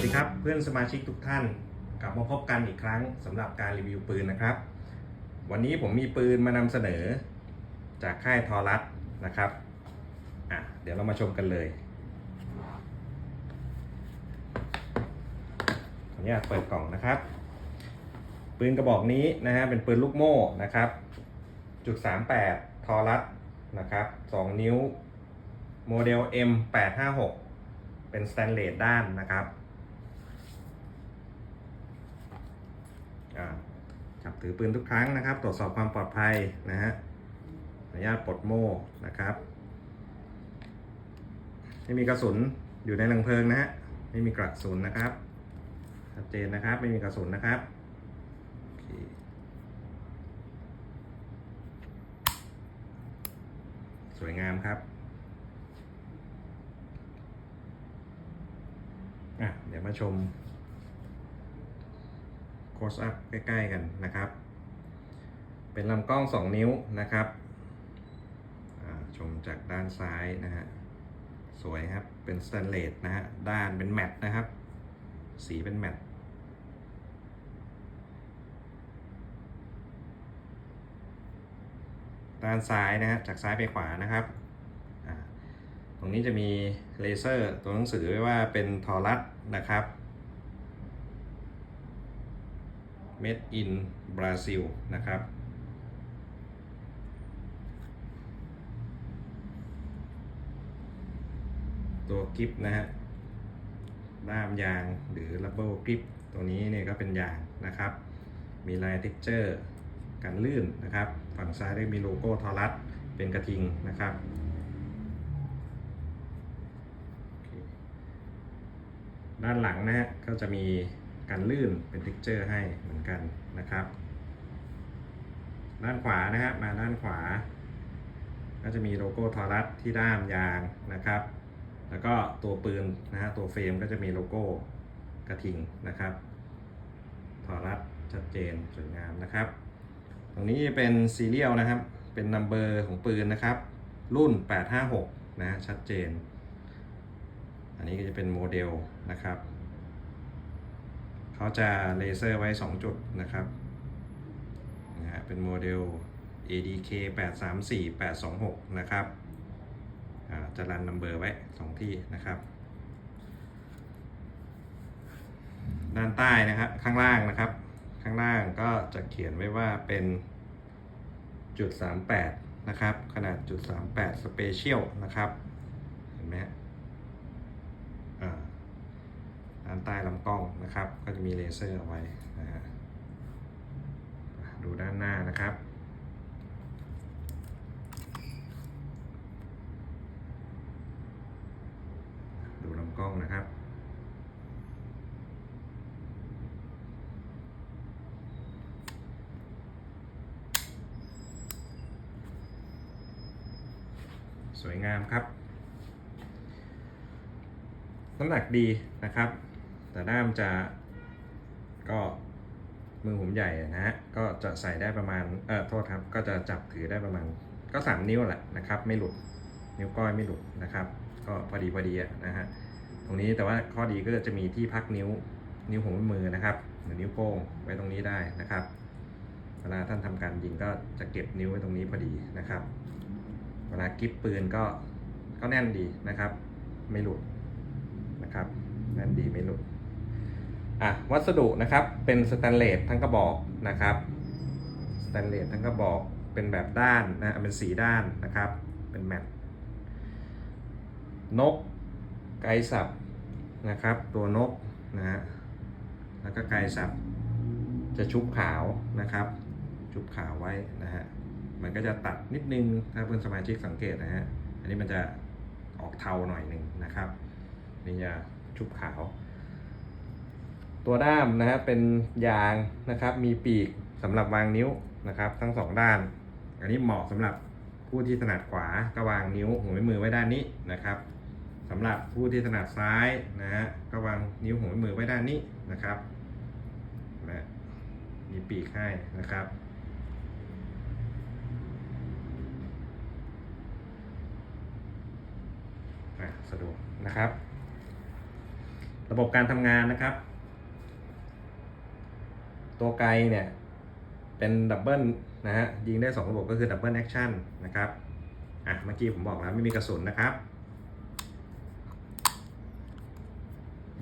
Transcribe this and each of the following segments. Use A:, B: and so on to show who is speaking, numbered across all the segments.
A: วัสดีครับเพื่อนสมาชิกทุกท่านกลับมาพบกันอีกครั้งสำหรับการรีวิวปืนนะครับ วันนี้ผมมีปืนมานำเสนอ จากค่ายทอรัสนะครับอะเดี๋ยวเรามาชมกันเลยขออนุญาตเปิดกล่องนะครับ ปืนกระบอกนี้นะฮะเป็นปืนลูกโม่นะครับจุด38ทอรัสนะครับ 2 นิ้วโมเดล M856 เป็นสแตนเลสด้านนะครับ จับถือปืนทุกครั้งนะครับ ตรวจสอบความปลอดภัยนะฮะอนุญาตปลดโม่นะครับ ไม่มีกระสุนอยู่ในรังเพลิงนะฮะ ไม่มีกระสุนนะครับ ชัดเจนนะครับ ไม่มีกระสุนนะครับสวยงามครับอะเดี๋ยวมาชม close up ใกล้ ๆ กันนะครับ เป็นลำกล้อง 2 นิ้วนะครับชมจากด้านซ้ายนะฮะสวยครับ เป็นสแตนเลสนะฮะ ด้านเป็นแมตต์นะครับ สีเป็นแมตต์ด้านซ้ายนะฮะ จากซ้ายไปขวานะครับ ตรงนี้จะมีเลเซอร์ตัวหนังสือไว้ว่าเป็นทอรัสนะครับ made in Brazil นะครับ ตัวกริฟนะฮะด้ามยางหรือ rubber grip ตัวนี้เนี่ยก็เป็นยางนะครับ มีลาย texture กันลื่นนะครับ ฝั่งซ้ายได้มีโลโก้ทอรัสเป็นกระทิงนะครับด้านหลังนะฮะก็จะมี การลื่นเป็น texture ให้เหมือนกันนะครับ ด้านขวานะฮะมาด้านขวา ก็จะมีโลโก้ทอรัสที่ด้ามยางนะครับ แล้วก็ตัวปืนนะฮะตัวเฟรมก็จะมีโลโก้กระทิงนะครับทอรัสชัดเจนสวยงามนะครับ ตรงนี้เป็นซีเรียลนะครับ เป็นนัมเบอร์ของปืนนะครับ รุ่น 856 นะชัดเจน อันนี้ก็จะเป็นโมเดลนะครับ เขาจะเลเซอร์ไว้ 2 จุดนะครับนะฮะเป็นโมเดล ADK 834 826 นะครับอ่าจะรันนัมเบอร์ไว้ 2 ที่นะครับ ด้านใต้นะครับ ข้างล่างนะครับ ข้างล่างก็จะเขียนไว้ว่าเป็นจุด 38 นะครับ ขนาดจุด 38 Special นะครับ เห็นไหมฮะ อ่า ด้านใต้ลำกล้องนะครับ ก็จะมีเลเซอร์เอาไว้นะฮะดูด้านหน้านะครับดูลำกล้องนะครับ สวยงามครับ น้ำหนักดีนะครับ แต่ด้ามจะก็มือผมใหญ่นะฮะก็จะใส่ได้ประมาณเออโทษครับ ก็จะจับถือได้ประมาณก็ 3 นิ้วแหละนะครับ ไม่หลุดนิ้วก้อยไม่หลุดนะครับ ก็พอดีพอดีนะฮะตรงนี้แต่ว่าข้อดีก็จะมีที่พักนิ้วนิ้วหัวมือนะครับหรือนิ้วโป้งไว้ตรงนี้ได้นะครับ เวลาท่านทำการยิงก็จะเก็บนิ้วไว้ตรงนี้พอดีนะครับ เวลากิฟปืนก็ก็แน่นดีนะครับ ไม่หลุดนะครับแน่นดีไม่หลุด อะวัสดุนะครับเป็นสแตนเลสทั้งกระบอกนะครับสแตนเลสทั้งกระบอกเป็นแบบด้านนะเป็นสีด้านนะครับเป็นแมตนกไกรสับนะครับ ตัวนกนะฮะแล้วก็ไกรสับจะชุบขาวนะครับ ชุบขาวไว้นะฮะมันก็จะตัดนิดนึงถ้าเพื่อนสมาชิกสังเกตนะฮะอันนี้มันจะออกเทาหน่อยหนึ่งนะครับนี่จะชุบขาว ตัวด้ามนะฮะเป็นยางนะครับ มีปีกสำหรับวางนิ้วนะครับ ทั้งสองด้าน อันนี้เหมาะสำหรับผู้ที่ถนัดขวาก็วางนิ้วหัวแม่มือไว้ด้านนี้นะครับสำหรับผู้ที่ถนัดซ้ายนะฮะก็วางนิ้วหัวแม่มือไว้ด้านนี้นะครับและมีปีกให้นะครับสะดวกนะครับ ระบบการทำงานนะครับ ตัวไกลเนี่ย เป็นดับเบิลนะฮะยิงได้ 2 ระบบก็คือดับเบิลแอคชั่นนะครับอะเมื่อกี้ผมบอกแล้วไม่มีกระสุนนะครับ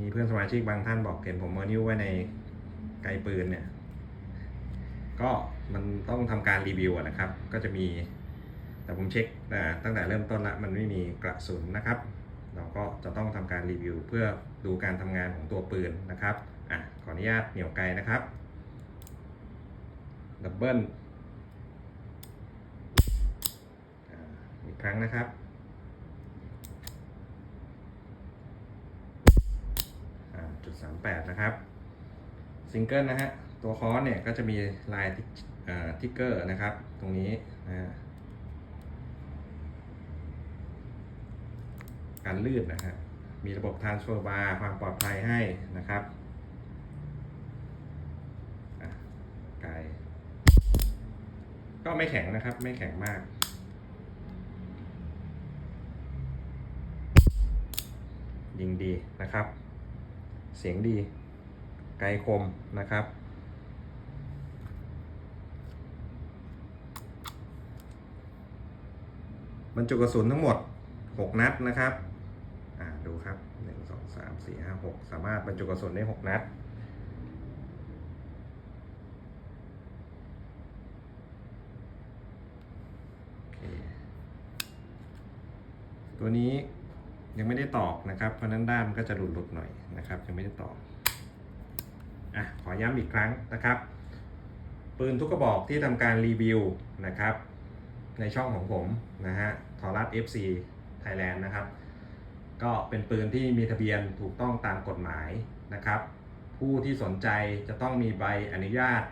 A: มีเพื่อนสมาชิกบางท่านบอกเห็นผมเอานิ้วไว้ในไกลปืนเนี่ย ก็มันต้องทำการรีวิวนะครับ ก็จะมี แต่ผมเช็คตั้งแต่เริ่มต้นละมันไม่มีกระสุนนะครับ เราก็จะต้องทำการรีวิว เพื่อดูการทำงานของตัวปืนนะครับอะขออนุญาตเหนี่ยวไกลนะครับ ดับเบิลอีกครั้งนะครับจุดสามแปดนะครับซิงเกิลนะฮะ ตัวคอนเนี่ยก็จะมีลายทิกเกอร์นะครับ ตรงนี้นะการลื่นนะฮะ มีระบบ transfer bar ความปลอดภัยให้นะครับอะไกล ก็ไม่แข็งนะครับ ไม่แข็งมากยิงดีนะครับ เสียงดี ไกลคมนะครับ บรรจุกระสุนทั้งหมด 6 นัดนะครับ อ่าดูครับ 1 2 3 4 5 6 สามารถบรรจุกระสุนได้ 6 นัด โอเค ตัวนี้ยังไม่ได้ตอกนะครับ เพราะนั้นด้ามก็จะหลุดๆหน่อยนะครับ ยังไม่ได้ตอกอะขอย้ำอีกครั้งนะครับ ปืนทุกกระบอกที่ทำการรีวิวนะครับ ในช่องของผมนะฮะทอรัส FC Thailand นะครับ ก็เป็นปืนที่มีทะเบียนถูกต้องตามกฎหมายนะครับ ผู้ที่สนใจจะต้องมีใบอนุญาต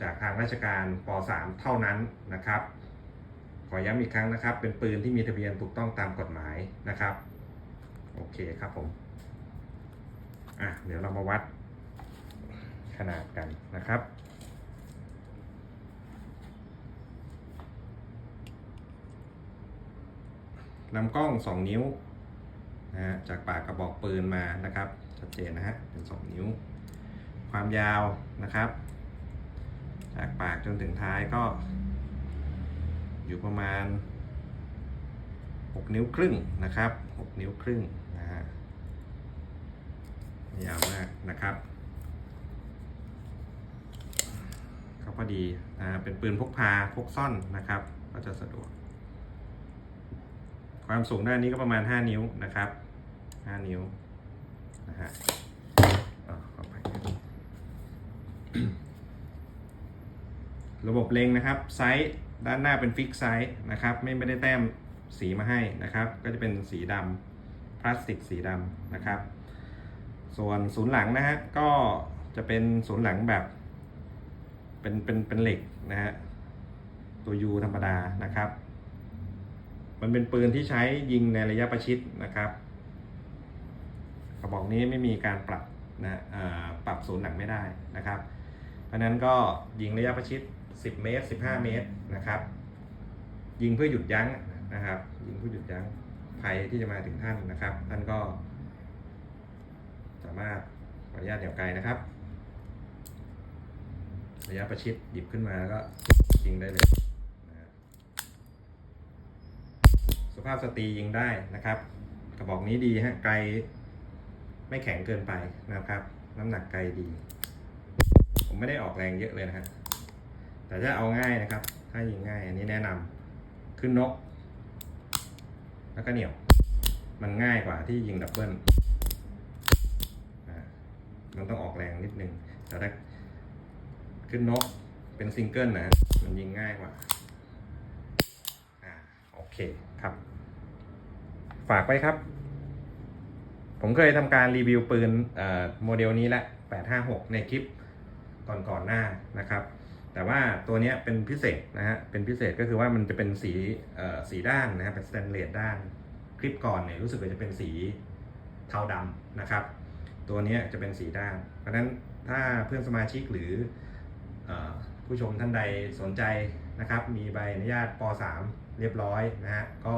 A: จากทางราชการป .3 เท่านั้นนะครับ ขอย้ำอีกครั้งนะครับ เป็นปืนที่มีทะเบียนถูกต้องตามกฎหมายนะครับ โอเคครับผม อะ เดี๋ยวเรามาวัดขนาดกันนะครับลำกล้อง 2 นิ้วนะฮะจากปากกระบอกปืนมานะครับ ชัดเจนนะฮะเป็น 2 นิ้ว ความยาวนะครับ จากปากจนถึงท้ายก็ อยู่ประมาณ 6 นิ้วครึ่งนะครับ 6 นิ้วครึ่งนะฮะยาวมากนะครับก็พอดีนะฮะเป็นปืนพกพาพกซ่อนนะครับ ก็จะสะดวก ความสูงด้านนี้ก็ประมาณ 5 นิ้วนะครับ 5 นิ้วนะฮะอ่าขอไปครับระบบเล็งนะครับไซส์ ด้านหน้าเป็นฟิกไซส์นะครับ ไม่ไม่ได้แต้มสีมาให้นะครับ ก็จะเป็นสีดำพลาสติกสีดำนะครับ ส่วนศูนย์หลังนะฮะก็จะเป็นศูนย์หลังแบบ เป็นเป็นเป็นเหล็กนะฮะตัว U ธรรมดานะครับ มันเป็นปืนที่ใช้ยิงในระยะประชิดนะครับกระบอกนี้ไม่มีการปรับนะปรับศูนย์หลังไม่ได้นะครับ เพราะฉะนั้นก็ยิงระยะประชิด 10 เมตร 15 เมตร นะครับ ยิงเพื่อหยุดยั้งนะครับ ยิงเพื่อหยุดยั้งภัยที่จะมาถึงท่านนะครับ ท่านก็ สามารถขออนุญาตเดี่ยวไกลนะครับระยะประชิดหยิบขึ้นมาแล้วก็ยิงได้เลยนะสุภาพสตรียิงได้นะครับ กระบอกนี้ดีฮะไกลไม่แข็งเกินไปนะครับ น้ำหนักไกลดี ผมไม่ได้ออกแรงเยอะเลยนะฮะแต่ถ้าเอาง่ายนะครับ ถ้ายิงง่ายอันนี้แนะนำขึ้นนก แล้วก็เหนียว มันง่ายกว่าที่ยิงดับเบิลมันต้องออกแรงนิดนึงแต่ถ้าขึ้นนกเป็นซิงเกิลนะ มันยิงง่ายกว่าอ่าโอเคครับ ฝากไว้ครับ ผมเคยทำการรีวิวปืนโมเดลนี้แหละ 856 ในคลิปก่อนก่อนๆหน้านะครับ แต่ว่าตัวนี้เป็นพิเศษนะฮะ เป็นพิเศษก็คือว่ามันจะเป็นสีสีด้านนะฮะเป็นสแตนเลสด้าน คลิปก่อนเนี่ยรู้สึกว่าจะเป็นสีเทาดำนะครับ ตัวนี้จะเป็นสีด้าน เพราะฉะนั้นถ้าเพื่อนสมาชิกหรือเออผู้ชมท่านใดสนใจนะครับ มีใบอนุญาตป .3 เรียบร้อยนะฮะ ก็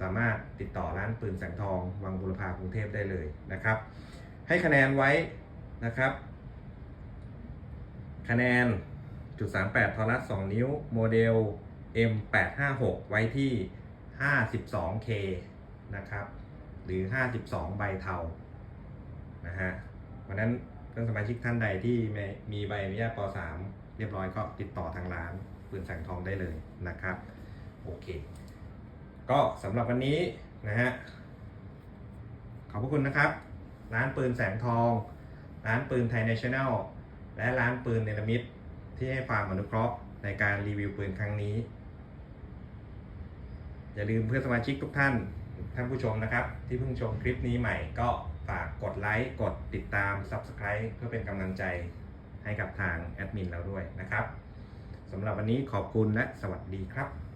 A: สามารถติดต่อร้านปืนแสงทอง วังบุรพากรุงเทพได้เลยนะครับ ให้คะแนนไว้นะครับ คะแนน จุด38ทอรัส2นิ้ว โมเดล M856 ไว้ที่ 52K นะครับ หรือ 52 ใบเทา นะฮะวันนั้นเพื่อนสมาชิกท่านใดที่มีใบอนุญาตป .3 เรียบร้อยก็ติดต่อทางร้านปืนแสงทองได้เลยนะครับ โอเค ก็สำหรับวันนี้นะฮะ ขอบพระคุณนะครับ ร้านปืนแสงทอง ร้านปืนไทยเนชั่นแนล และร้านปืนเนลมิต ที่ให้ความอนุเคราะห์ในการรีวิวปืนครั้งนี้ อย่าลืมเพื่อนสมาชิกทุกท่านท่านผู้ชมนะครับ ที่เพิ่งชมคลิปนี้ใหม่ก็ฝากกดไลค์กดติดตาม Subscribe เพื่อเป็นกำลังใจให้กับทางแอดมินเราด้วยนะครับสำหรับวันนี้ขอบคุณและสวัสดีครับ